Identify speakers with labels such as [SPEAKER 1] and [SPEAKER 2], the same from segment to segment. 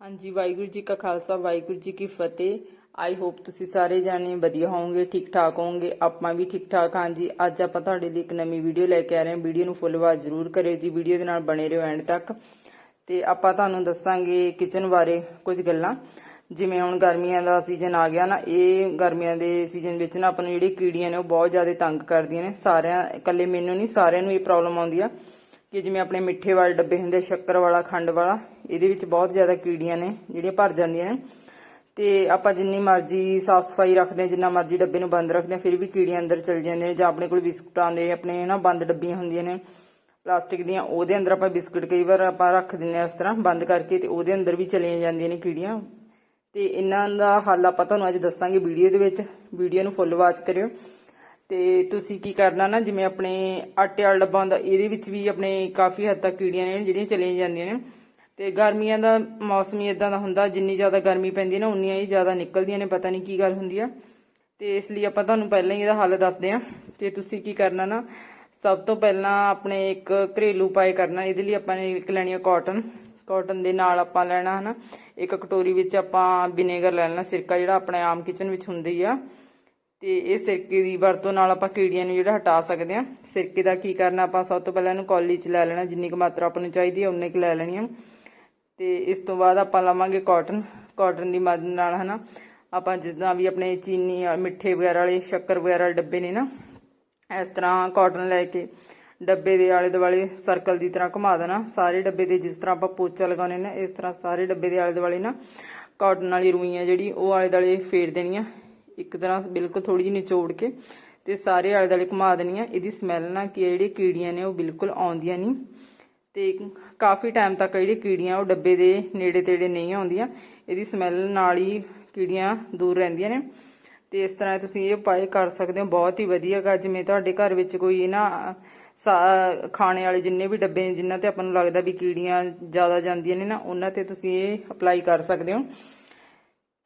[SPEAKER 1] ਹਾਂਜੀ, ਵਾਹਿਗੁਰੂ ਜੀ ਕਾ ਖਾਲਸਾ, ਵਾਹਿਗੁਰੂ ਜੀ ਕੀ ਫਤਿਹ। I hope ਤੁਸੀਂ ਸਾਰੇ ਜਾਣੇ ਵਧੀਆ ਹੋਵੋਗੇ ਠੀਕ ਠਾਕ ਹੋਵੋਗੇ, ਆਪਾਂ ਵੀ ਠੀਕ ਠਾਕ ਹਾਂ ਜੀ। ਅੱਜ ਆਪਾਂ ਤੁਹਾਡੇ ਲਈ ਇੱਕ ਨਵੀਂ ਵੀਡੀਓ ਲੈ ਕੇ ਆ ਰਹੇ ਹਾਂ। ਵੀਡੀਓ ਨੂੰ ਫੁੱਲ ਵਾਚ ਜ਼ਰੂਰ ਕਰਿਓ ਜੀ, ਵੀਡੀਓ ਦੇ ਨਾਲ ਬਣੇ ਰਹੋ ਐਂਡ ਤੱਕ। ਤੇ ਆਪਾਂ ਤੁਹਾਨੂੰ ਦੱਸਾਂਗੇ ਕਿਚਨ ਬਾਰੇ ਕੁਝ ਗੱਲਾਂ। ਜਿਵੇਂ ਹੁਣ ਗਰਮੀਆਂ ਦਾ ਸੀਜ਼ਨ ਆ ਗਿਆ ਨਾ, ਇਹ ਗਰਮੀਆਂ ਦੇ ਸੀਜ਼ਨ ਵਿੱਚ ਨਾ ਆਪਾਂ ਨੂੰ ਜਿਹੜੀ ਕੀੜੀਆਂ ਨੇ ਉਹ ਬਹੁਤ ਜ਼ਿਆਦਾ ਤੰਗ ਕਰਦੀਆਂ ਨੇ। ਸਾਰਿਆਂ, ਇਕੱਲੇ ਮੈਨੂੰ ਨਹੀਂ, ਸਾਰਿਆਂ ਨੂੰ ਇਹ ਪ੍ਰੋਬਲਮ ਆਉਂਦੀ ਆ ਕਿ ਜਿਵੇਂ ਆਪਣੇ ਮਿੱਠੇ ਵਾਲੇ ਡੱਬੇ ਹੁੰਦੇ, ਸ਼ੱਕਰ ਵਾਲਾ, ਖੰਡ ਵਾਲਾ ਇਹਦੇ ਵਿੱਚ ਬਹੁਤ ਜ਼ਿਆਦਾ ਕੀੜੀਆਂ ਨੇ, ਜਿਹੜੀਆਂ ਭਰ ਜਾਂਦੀਆਂ ਨੇ। ਤੇ ਆਪਾਂ ਜਿੰਨੀ ਮਰਜ਼ੀ ਸਾਫ਼ ਸਫ਼ਾਈ ਰੱਖਦੇ ਹਾਂ, ਜਿੰਨਾ ਮਰਜ਼ੀ ਡੱਬੇ ਨੂੰ ਬੰਦ ਰੱਖਦੇ ਹਾਂ, ਫਿਰ ਵੀ ਕੀੜੀਆਂ ਅੰਦਰ ਚਲ ਜਾਂਦੀਆਂ ਨੇ ਜਾਂ ਆਪਣੇ ਕੋਲ ਬਿਸਕੁਟਾਂ ਦੇ ਆਪਣੇ ਨਾ ਬੰਦ ਡੱਬੀਆਂ ਹੁੰਦੀਆਂ ਨੇ, ਪਲਾਸਟਿਕ ਦੀਆਂ, ਉਹਦੇ ਅੰਦਰ ਆਪਾਂ ਬਿਸਕੁਟ ਕਈ ਵਾਰ ਆਪਾਂ ਰੱਖ ਦਿੰਨੇ ਆ ਇਸ ਤਰ੍ਹਾਂ ਬੰਦ ਕਰਕੇ ਤੇ ਉਹਦੇ ਅੰਦਰ ਵੀ ਚਲੀਆਂ ਜਾਂਦੀਆਂ ਨੇ ਕੀੜੀਆਂ। ਤੇ ਇਹਨਾਂ ਦਾ ਹੱਲ ਆਪਾਂ ਤੁਹਾਨੂੰ ਅੱਜ ਦੱਸਾਂਗੇ ਵੀਡੀਓ ਦੇ ਵਿੱਚ, ਵੀਡੀਓ ਨੂੰ ਫੁੱਲ ਵਾਚ ਕਰਿਓ। ਤੇ ਤੁਸੀਂ ਕੀ ਕਰਨਾ ਨਾ, ਜਿਵੇਂ ਆਪਣੇ ਆਟੇ ਵਾਲਾ ਡੱਬਾ ਹੁੰਦਾ, ਇਹਦੇ ਵਿੱਚ ਵੀ ਆਪਣੇ ਕਾਫੀ ਹੱਦ ਤੱਕ ਕੀੜੀਆਂ ਨੇ ਜਿਹੜੀਆਂ ਚਲੀਆਂ ਜਾਂਦੀਆਂ ਨੇ। ਤੇ ਗਰਮੀਆਂ ਦਾ ਮੌਸਮ ਹੀ ਇਦਾਂ ਦਾ ਹੁੰਦਾ, ਜਿੰਨੀ ਜ਼ਿਆਦਾ ਗਰਮੀ ਪੈਂਦੀ ਨਾ, ਉਨੀਆਂ ਹੀ ਜ਼ਿਆਦਾ ਨਿਕਲਦੀਆਂ ਨੇ, ਪਤਾ ਨਹੀਂ ਕੀ ਗੱਲ ਹੁੰਦੀ ਆ। ਤੇ ਇਸ ਲਈ ਆਪਾਂ ਤੁਹਾਨੂੰ ਪਹਿਲਾਂ ਹੀ ਇਹਦਾ ਹੱਲ ਦੱਸਦੇ ਆ ਤੇ ਤੁਸੀਂ ਕੀ ਕਰਨਾ ਨਾ। ਸਭ ਤੋਂ ਪਹਿਲਾਂ ਆਪਣੇ ਇੱਕ ਘਰੇਲੂ ਉਪਾਅ ਕਰਨਾ, ਇਹਦੇ ਲਈ ਆਪਾਂ ਨੇ ਇੱਕ ਲੈਣੀ ਆ ਕਾਟਨ ਕਾਟਨ ਦੇ ਨਾਲ ਆਪਾਂ ਲੈਣਾ ਹਨਾ, ਇੱਕ ਕਟੋਰੀ ਵਿੱਚ ਆਪਾਂ ਵਿਨੇਗਰ ਲੈ ਲੈਣਾ, ਸਿਰਕਾ ਜਿਹੜਾ ਆਪਣੇ ਆਮ ਕਿਚਨ ਵਿੱਚ ਹੁੰਦੀ ਆ। ਤੇ ਇਹ ਸਿਰਕੇ ਦੀ ਵਰਤੋਂ ਨਾਲ ਆਪਾਂ ਕੀੜੀਆਂ ਨੂੰ ਜਿਹੜਾ ਹਟਾ ਸਕਦੇ ਆ ਸਿਰਕੇ ਦਾ ਕੀ ਕਰਨਾ, ਆਪਾਂ ਸਭ ਤੋਂ ਪਹਿਲਾਂ ਇਹਨੂੰ ਕੌਲੀ 'ਚ ਲੈ ਲੈਣਾ, ਜਿੰਨੀ ਕੁ ਮਾਤਰਾ ਆਪਾਂ ਨੂੰ ਚਾਹੀਦੀ ਹੈ ਉਨੇ ਕੁ ਲੈ ਲੈਣੀ ਆ ਤੇ ਇਸ ਤੋਂ ਬਾਅਦ ਆਪਾਂ ਲਾਵਾਂਗੇ ਕਾਟਨ ਕਾਟਨ ਦੀ ਮਦਦ ਨਾਲ, ਹਨਾ? ਆਪਾਂ ਜਿੱਦਾਂ ਵੀ ਆਪਣੇ ਚੀਨੀ ਮਿੱਠੇ ਵਗੈਰਾ ਵਾਲੇ, ਸ਼ੱਕਰ ਵਗੈਰਾ ਵਾਲੇ ਡੱਬੇ ਨੇ ਨਾ, ਇਸ ਤਰ੍ਹਾਂ ਕਾਟਨ ਲੈ ਕੇ ਡੱਬੇ ਦੇ ਆਲੇ ਦੁਆਲੇ ਸਰਕਲ ਦੀ ਤਰ੍ਹਾਂ ਘੁਮਾ ਦੇਣਾ। ਸਾਰੇ ਡੱਬੇ ਦੇ ਜਿਸ ਤਰ੍ਹਾਂ ਆਪਾਂ ਪੋਚਾ ਲਗਾਉਨੇ ਨਾ, ਇਸ ਤਰ੍ਹਾਂ ਸਾਰੇ ਡੱਬੇ ਦੇ ਆਲੇ ਦੁਆਲੇ ਨਾ ਕਾਟਨ ਵਾਲੀ ਰੂਈਆਂ ਜਿਹੜੀ, ਉਹ ਆਲੇ ਦੁਆਲੇ ਫੇਰ ਦੇਣੀਆਂ। ਇੱਕ ਤਰ੍ਹਾਂ ਬਿਲਕੁਲ ਥੋੜੀ ਜਿਹੀ ਨਿਚੋੜ ਕੇ ਤੇ ਸਾਰੇ ਆਲੇ ਦੁਆਲੇ ਘੁਮਾ ਦੇਣੀਆਂ। ਇਹਦੀ ਸਮੈਲ ਨਾ ਕਿ ਹੈ ਜਿਹੜੀ ਕੀੜੀਆਂ ਨੇ, ਉਹ ਬਿਲਕੁਲ ਆਉਂਦੀਆਂ ਨਹੀਂ। ਤੇ ਕਾਫੀ ਟਾਈਮ ਤੱਕ ਜਿਹੜੀ ਕੀੜੀਆਂ, ਉਹ ਡੱਬੇ ਦੇ ਨੇੜੇ ਤੇੜੇ ਨਹੀਂ ਆਉਂਦੀਆਂ। ਇਹਦੀ ਸਮੈਲ ਨਾਲ ਹੀ ਕੀੜੀਆਂ ਦੂਰ ਰਹਿੰਦੀਆਂ ਨੇ। ਤੇ ਇਸ ਤਰ੍ਹਾਂ ਤੁਸੀਂ ਇਹ ਉਪਾਅ ਕਰ ਸਕਦੇ ਹੋ। ਬਹੁਤ ਹੀ ਵਧੀਆ ਗਾ। ਜਿਵੇਂ ਤੁਹਾਡੇ ਘਰ ਵਿੱਚ ਕੋਈ ਨਾ ਖਾਣੇ ਵਾਲੇ ਜਿੰਨੇ ਵੀ ਡੱਬੇ ਨੇ, ਜਿਨ੍ਹਾਂ ਤੇ ਆਪਾਂ ਨੂੰ ਲੱਗਦਾ ਵੀ ਕੀੜੀਆਂ ਜ਼ਿਆਦਾ ਜਾਂਦੀਆਂ ਨੇ ਨਾ, ਉਹਨਾਂ ਤੇ ਤੁਸੀਂ ਇਹ ਅਪਲਾਈ ਕਰ ਸਕਦੇ ਹੋ।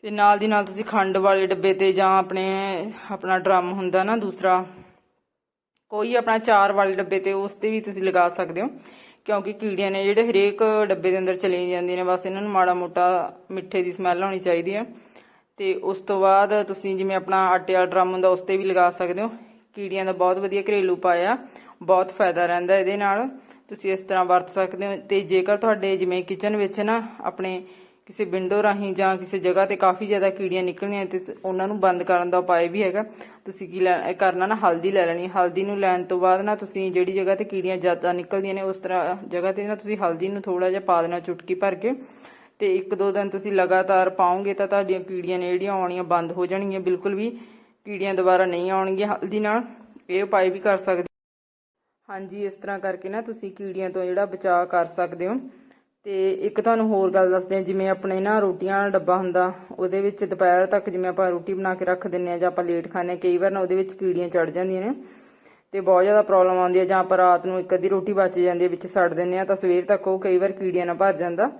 [SPEAKER 1] ਤੇ ਨਾਲ ਦੀ ਨਾਲ ਤੁਸੀਂ ਖੰਡ ਵਾਲੇ ਡੱਬੇ ਤੇ ਜਾਂ ਆਪਣੇ, ਆਪਣਾ ਡਰਮ ਹੁੰਦਾ ਨਾ ਦੂਸਰਾ, ਕੋਈ ਆਪਣਾ ਚਾਰ ਵਾਲੇ ਡੱਬੇ ਤੇ ਉਸ ਤੇ ਵੀ ਤੁਸੀਂ ਲਗਾ ਸਕਦੇ ਹੋ। ਕਿਉਂਕਿ ਕੀੜੀਆਂ ਨੇ ਜਿਹੜੇ ਹਰੇਕ ਡੱਬੇ ਦੇ ਅੰਦਰ ਚਲੇ ਜਾਂਦੀਆਂ ਨੇ, ਬਸ ਇਹਨਾਂ ਨੂੰ ਮਾੜਾ ਮੋਟਾ ਮਿੱਠੇ ਦੀ ਸਮੈਲ ਆਉਣੀ ਚਾਹੀਦੀ ਹੈ। ਤੇ ਉਸ ਤੋਂ ਬਾਅਦ ਤੁਸੀਂ ਜਿਵੇਂ ਆਪਣਾ ਆਟੇ ਵਾਲਾ ਡਰਮ ਹੁੰਦਾ, ਉਸ ਤੇ ਵੀ ਲਗਾ ਸਕਦੇ ਹੋ। ਕੀੜੀਆਂ ਦਾ ਬਹੁਤ ਵਧੀਆ ਘਰੇਲੂ ਉਪਾਅ ਆ, ਬਹੁਤ ਫਾਇਦਾ ਰਹਿੰਦਾ ਇਹਦੇ ਨਾਲ। ਤੁਸੀਂ ਇਸ ਤਰ੍ਹਾਂ ਵਰਤ ਸਕਦੇ ਹੋ। ਤੇ ਜੇਕਰ ਤੁਹਾਡੇ ਜਿਵੇਂ ਕਿਚਨ ਵਿੱਚ ਨਾ, ਆਪਣੇ ਕਿਸੇ ਵਿੰਡੋ ਰਾਹੀਂ ਜਾਂ ਕਿਸੇ ਜਗ੍ਹਾ ਤੇ ਕਾਫੀ ਜ਼ਿਆਦਾ ਕੀੜੀਆਂ ਨਿਕਲਣੀਆਂ ਤੇ ਉਹਨਾਂ ਨੂੰ ਬੰਦ ਕਰਨ ਦਾ ਉਪਾਅ ਵੀ ਹੈਗਾ। ਤੁਸੀਂ ਕੀ ਕਰਨਾ ਨਾ, ਹਲਦੀ ਲੈ ਲੈਣੀ। ਹਲਦੀ ਨੂੰ ਲੈਣ ਤੋਂ ਬਾਅਦ ਨਾ ਤੁਸੀਂ ਜਿਹੜੀ ਜਗ੍ਹਾ ਤੇ ਕੀੜੀਆਂ ਜ਼ਿਆਦਾ ਨਿਕਲਦੀਆਂ ਨੇ, ਉਸ ਤਰ੍ਹਾਂ ਜਗ੍ਹਾ ਤੇ ਨਾ ਤੁਸੀਂ ਹਲਦੀ ਨੂੰ ਥੋੜਾ ਜਿਹਾ ਪਾ ਦੇਣਾ ਚੁਟਕੀ ਭਰ ਕੇ ਤੇ ਇੱਕ ਦੋ ਦਿਨ ਤੁਸੀਂ ਲਗਾਤਾਰ ਪਾਉਂਗੇ ਤਾਂ ਤੁਹਾਡੀਆਂ ਕੀੜੀਆਂ ਨੇ ਜਿਹੜੀਆਂ ਆਉਣੀਆਂ ਬੰਦ ਹੋ ਜਾਣਗੀਆਂ। ਬਿਲਕੁਲ ਵੀ ਕੀੜੀਆਂ ਦੁਬਾਰਾ ਨਹੀਂ ਆਉਣਗੀਆਂ ਹਲਦੀ ਨਾਲ। ਇਹ ਉਪਾਅ ਵੀ ਕਰ ਸਕਦੇ ਹਾਂਜੀ, ਇਸ ਤਰ੍ਹਾਂ ਕਰਕੇ ਨਾ ਤੁਸੀਂ ਕੀੜੀਆਂ ਤੋਂ ਜਿਹੜਾ ਬਚਾਅ ਕਰ ਸਕਦੇ ਹੋ। ਤੇ ਇੱਕ ਤੁਹਾਨੂੰ ਹੋਰ ਗੱਲ ਦੱਸਦੇ ਹਾਂ, ਜਿਵੇਂ ਆਪਣੇ ਨਾ ਰੋਟੀਆਂ ਵਾਲਾ ਡੱਬਾ ਹੁੰਦਾ, ਉਹਦੇ ਵਿੱਚ ਦੁਪਹਿਰ ਤੱਕ ਜਿਵੇਂ ਆਪਾਂ ਰੋਟੀ ਬਣਾ ਕੇ ਰੱਖ ਦਿੰਨੇ ਆ ਜਾਂ ਆਪਾਂ ਲੇਟ ਖਾਂਦੇ ਹਾਂ, ਕਈ ਵਾਰ ਨਾ ਉਹਦੇ ਵਿੱਚ ਕੀੜੀਆਂ ਚੜ ਜਾਂਦੀਆਂ ਨੇ ਤੇ ਬਹੁਤ ਜ਼ਿਆਦਾ ਪ੍ਰੋਬਲਮ ਆਉਂਦੀ ਹੈ ਜਾਂ ਆਪਾਂ ਰਾਤ ਨੂੰ ਇੱਕ ਅੱਧੀ ਰੋਟੀ ਬਚ ਜਾਂਦੀ ਹੈ, ਵਿੱਚ ਸੜ ਦਿੰਨੇ ਆ ਤਾਂ ਸਵੇਰ ਤੱਕ ਉਹ ਕਈ ਵਾਰ ਕੀੜੀਆਂ ਨਾਲ ਭਰ ਜਾਂਦਾ,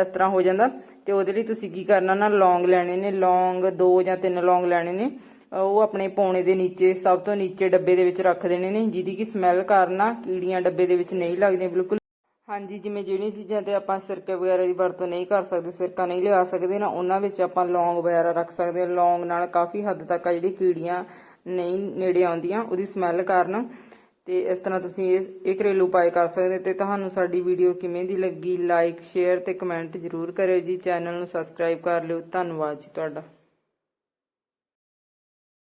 [SPEAKER 1] ਇਸ ਤਰ੍ਹਾਂ ਹੋ ਜਾਂਦਾ ਤੇ ਉਹਦੇ ਲਈ ਤੁਸੀਂ ਕੀ ਕਰਨਾ ਨਾ, ਲੌਂਗ ਲੈਣੇ ਨੇ, ਲੌਂਗ ਦੋ ਜਾਂ ਤਿੰਨ ਲੌਂਗ ਲੈਣੇ ਨੇ, ਉਹ ਆਪਣੇ ਪੌਣੇ ਦੇ ਨੀਚੇ, ਸਭ ਤੋਂ ਨੀਚੇ ਡੱਬੇ ਦੇ ਵਿੱਚ ਰੱਖ ਦੇਣੇ ਨੇ, ਜਿਹਦੀ ਕਿ ਸਮੈਲ ਕਾਰਨ ਕੀੜੀਆਂ ਡੱਬੇ ਦੇ ਵਿੱਚ ਨਹੀਂ ਲੱਗਦੀਆਂ, ਬਿਲਕੁਲ ਹਾਂਜੀ, ਜਿਵੇਂ ਜਿਹੜੀਆਂ ਚੀਜ਼ਾਂ ਤੇ ਆਪਾਂ ਸਿਰਕੇ ਵਗੈਰਾ ਦੀ ਵਰਤੋਂ ਨਹੀਂ ਕਰ ਸਕਦੇ, ਸਿਰਕਾ ਨਹੀਂ ਲਗਾ ਸਕਦੇ ਨਾ, ਉਹਨਾਂ ਵਿੱਚ ਆਪਾਂ ਲੌਂਗ ਵਗੈਰਾ ਰੱਖ ਸਕਦੇ ਹਾਂ। ਲੌਂਗ ਨਾਲ ਕਾਫੀ ਹੱਦ ਤੱਕ ਆ ਜਿਹੜੀ ਕੀੜੀਆਂ ਨਹੀਂ ਨੇੜੇ ਆਉਂਦੀਆਂ, ਉਹਦੀ ਸਮੈਲ ਕਾਰਨ। ਤੇ ਇਸ ਤਰ੍ਹਾਂ ਤੁਸੀਂ ਇਹ ਇਹ ਘਰੇਲੂ ਉਪਾਅ ਕਰ ਸਕਦੇ ਤੇ ਤੁਹਾਨੂੰ ਸਾਡੀ ਵੀਡੀਓ ਕਿਵੇਂ ਦੀ ਲੱਗੀ ਲਾਈਕ ਸ਼ੇਅਰ ਤੇ ਕਮੈਂਟ ਜ਼ਰੂਰ ਕਰਿਓ ਜੀ। ਚੈਨਲ ਨੂੰ ਸਬਸਕ੍ਰਾਈਬ ਕਰ ਲਿਓ। ਧੰਨਵਾਦ ਜੀ ਤੁਹਾਡਾ।